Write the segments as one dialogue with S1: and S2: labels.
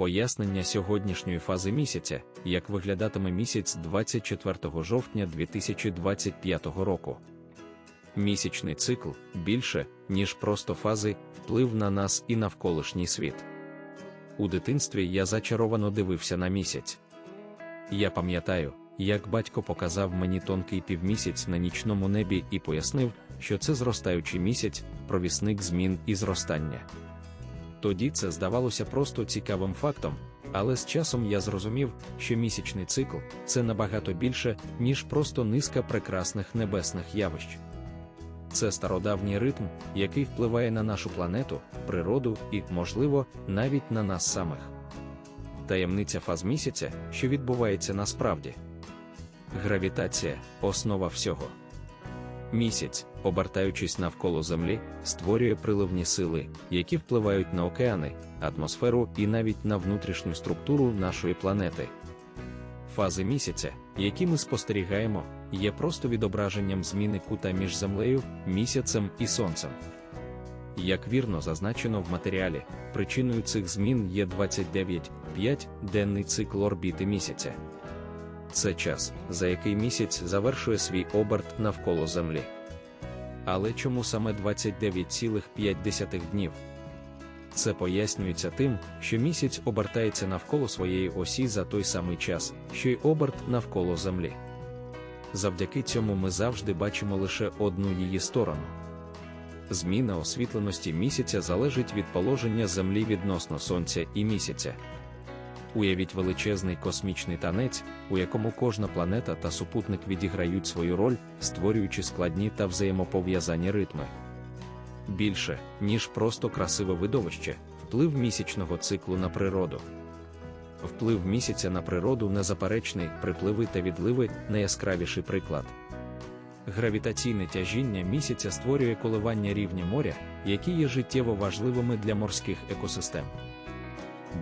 S1: Пояснення сьогоднішньої фази місяця, як виглядатиме місяць 24 жовтня 2025 року. Місячний цикл більше, ніж просто фази, вплив на нас і навколишній світ. У дитинстві я зачаровано дивився на місяць. Я пам'ятаю, як батько показав мені тонкий півмісяць на нічному небі і пояснив, що це зростаючий місяць, провісник змін і зростання. Тоді це здавалося просто цікавим фактом, але з часом я зрозумів, що місячний цикл це набагато більше, ніж просто низка прекрасних небесних явищ. Це стародавній ритм, який впливає на нашу планету, природу і, можливо, навіть на нас самих. Таємниця фаз місяця, що відбувається насправді. Гравітація основа всього. Місяць, обертаючись навколо Землі, створює приливні сили, які впливають на океани, атмосферу і навіть на внутрішню структуру нашої планети. Фази місяця, які ми спостерігаємо, є просто відображенням зміни кута між Землею, місяцем і Сонцем. Як вірно зазначено в матеріалі, причиною цих змін є 29,5 денний цикл орбіти місяця. Це час, за який місяць завершує свій оберт навколо Землі. Але чому саме 29,5 днів? Це пояснюється тим, що місяць обертається навколо своєї осі за той самий час, що й оберт навколо Землі. Завдяки цьому ми завжди бачимо лише одну її сторону. Зміна освітленості місяця залежить від положення Землі відносно Сонця і місяця. Уявіть величезний космічний танець, у якому кожна планета та супутник відіграють свою роль, створюючи складні та взаємопов'язані ритми. Більше, ніж просто красиве видовище, вплив місячного циклу на природу. Вплив місяця на природу незаперечний, припливи та відливи найяскравіший приклад. Гравітаційне тяжіння місяця створює коливання рівня моря, які є життєво важливими для морських екосистем.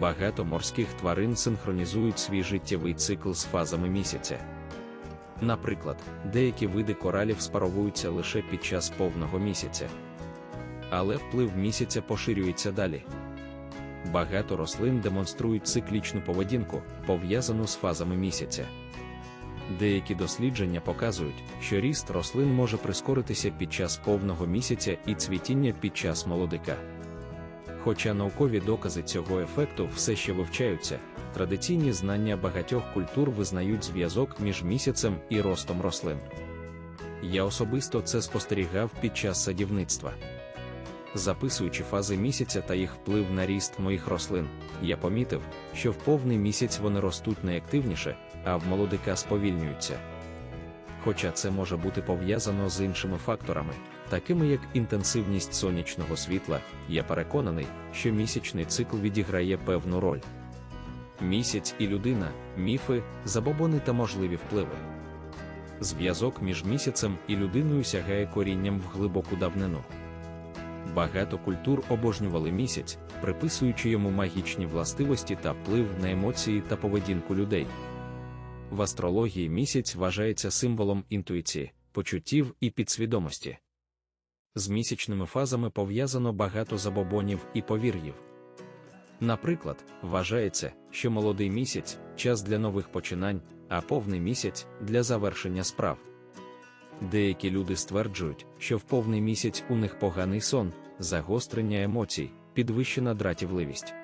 S1: Багато морських тварин синхронізують свій життєвий цикл з фазами місяця. Наприклад, деякі види коралів спаровуються лише під час повного місяця. Але вплив місяця поширюється далі. Багато рослин демонструють циклічну поведінку, пов'язану з фазами місяця. Деякі дослідження показують, що ріст рослин може прискоритися під час повного місяця і цвітіння під час молодика. Хоча наукові докази цього ефекту все ще вивчаються, традиційні знання багатьох культур визнають зв'язок між місяцем і ростом рослин. Я особисто це спостерігав під час садівництва. Записуючи фази місяця та їх вплив на ріст моїх рослин, я помітив, що в повний місяць вони ростуть найактивніше, а в молодика сповільнюються. Хоча це може бути пов'язано з іншими факторами, такими як інтенсивність сонячного світла, я переконаний, що місячний цикл відіграє певну роль. Місяць і людина, міфи, забобони та можливі впливи. Зв'язок між місяцем і людиною сягає корінням в глибоку давнину. Багато культур обожнювали місяць, приписуючи йому магічні властивості та вплив на емоції та поведінку людей. В астрології місяць вважається символом інтуїції, почуттів і підсвідомості. З місячними фазами пов'язано багато забобонів і повір'їв. Наприклад, вважається, що молодий місяць час для нових починань, а повний місяць для завершення справ. Деякі люди стверджують, що в повний місяць у них поганий сон, загострення емоцій, підвищена дратівливість.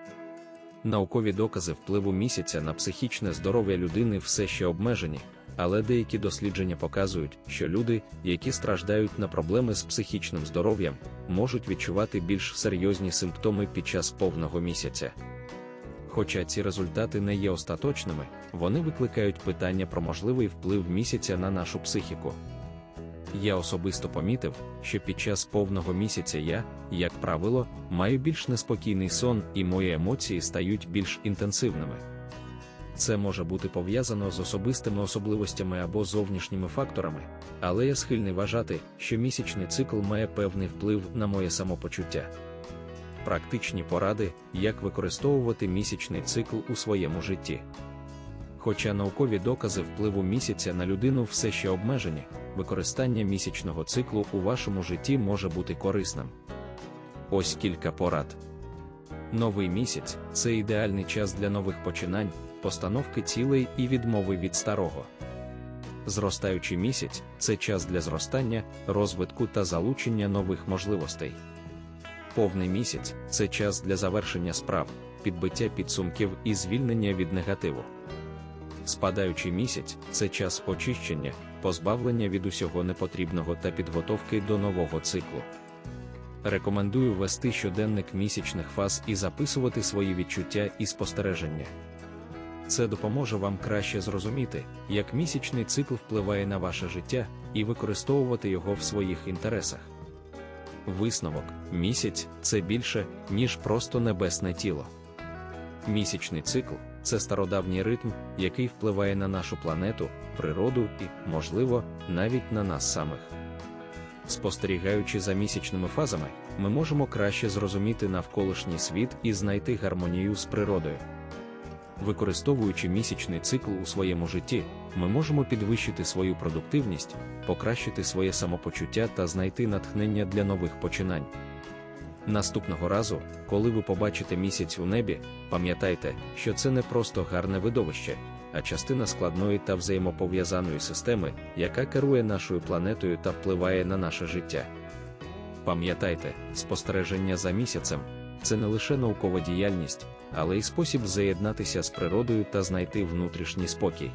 S1: Наукові докази впливу місяця на психічне здоров'я людини все ще обмежені, але деякі дослідження показують, що люди, які страждають на проблеми з психічним здоров'ям, можуть відчувати більш серйозні симптоми під час повного місяця. Хоча ці результати не є остаточними, вони викликають питання про можливий вплив місяця на нашу психіку. Я особисто помітив, що під час повного місяця я, як правило, маю більш неспокійний сон і мої емоції стають більш інтенсивними. Це може бути пов'язано з особистими особливостями або зовнішніми факторами, але я схильний вважати, що місячний цикл має певний вплив на моє самопочуття. Практичні поради, як використовувати місячний цикл у своєму житті. Хоча наукові докази впливу місяця на людину все ще обмежені, використання місячного циклу у вашому житті може бути корисним. Ось кілька порад. Новий місяць це ідеальний час для нових починань, постановки цілей і відмови від старого. Зростаючий місяць це час для зростання, розвитку та залучення нових можливостей. Повний місяць це час для завершення справ, підбиття підсумків і звільнення від негативу. Спадаючий місяць це час очищення, позбавлення від усього непотрібного та підготовки до нового циклу. Рекомендую вести щоденник місячних фаз і записувати свої відчуття і спостереження. Це допоможе вам краще зрозуміти, як місячний цикл впливає на ваше життя і використовувати його в своїх інтересах. Висновок місяць це більше, ніж просто небесне тіло. Місячний цикл це стародавній ритм, який впливає на нашу планету, природу і, можливо, навіть на нас самих. Спостерігаючи за місячними фазами, ми можемо краще зрозуміти навколишній світ і знайти гармонію з природою. Використовуючи місячний цикл у своєму житті, ми можемо підвищити свою продуктивність, покращити своє самопочуття та знайти натхнення для нових починань. Наступного разу, коли ви побачите місяць у небі, пам'ятайте, що це не просто гарне видовище, а частина складної та взаємопов'язаної системи, яка керує нашою планетою та впливає на наше життя. Пам'ятайте, спостереження за місяцем це не лише наукова діяльність, але й спосіб заєднатися з природою та знайти внутрішній спокій.